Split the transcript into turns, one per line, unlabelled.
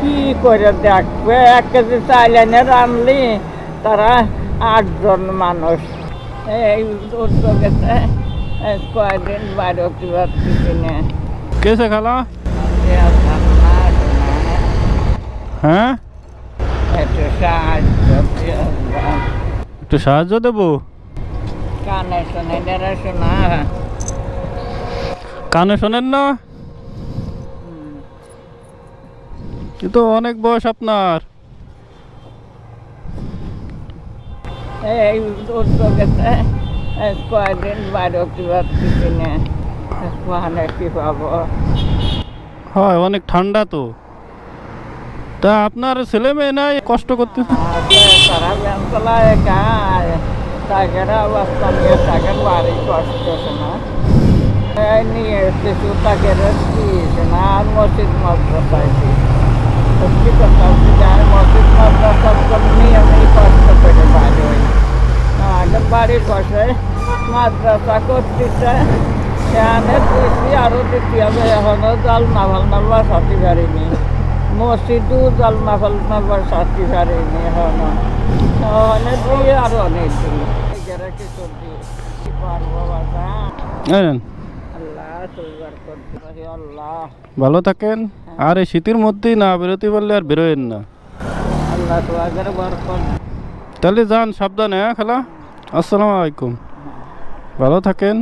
কি করে দেখবে? এক কেজি চাল এনে রানলি তারা আটজন মানুষ। এই উদ্যোগেতে কয়দিন বাইরে
কেসে খালা। হ্যাঁ?
একটু সাহায্য
একটু সাহায্য দেবো?
কানে শুনে নেড়ে শোনা।
কানে শোনেন না? তো অনেক বয়স আপনার।
কয়দিন ওখানে কি পাবো?
হয় অনেক ঠান্ডা তো। তা আপনার ছেলে মেয়ে নাই কষ্ট করতে
তারা গায় তাগের অবস্থা নিয়ে তাগের বাড়ি কষ্ট না। এই নিয়ে এসেছি দিয়েছে না আর মসজিদ মাদ্রাসায় সত্যি কথা হচ্ছে যে আমি মসজিদ মাদ্রাসা নিয়ে আমি কষ্ট করে বাড়ি হই আগের বাড়ির পাশে মাদ্রাসা করতেছে। সেখানে দিয়েছি আরও দিতে হবে এখনও জাল নাভাল নাম্বার সাথী পারিনি। মসজিদও জাল নাভাল নাম্বার সাথী পারিনি এখনও তাহলে দিয়ে আরও অনেক দিই এগারো পারব
ভালো থাকেন। আর এই শীতের মধ্যেই না বেরোতে পারলে আর বেরোয়েন না।
আল্লাহ
তাহলে যান সাবধানে হ্যাঁ খালা? আসসালামু আলাইকুম। ভালো থাকেন।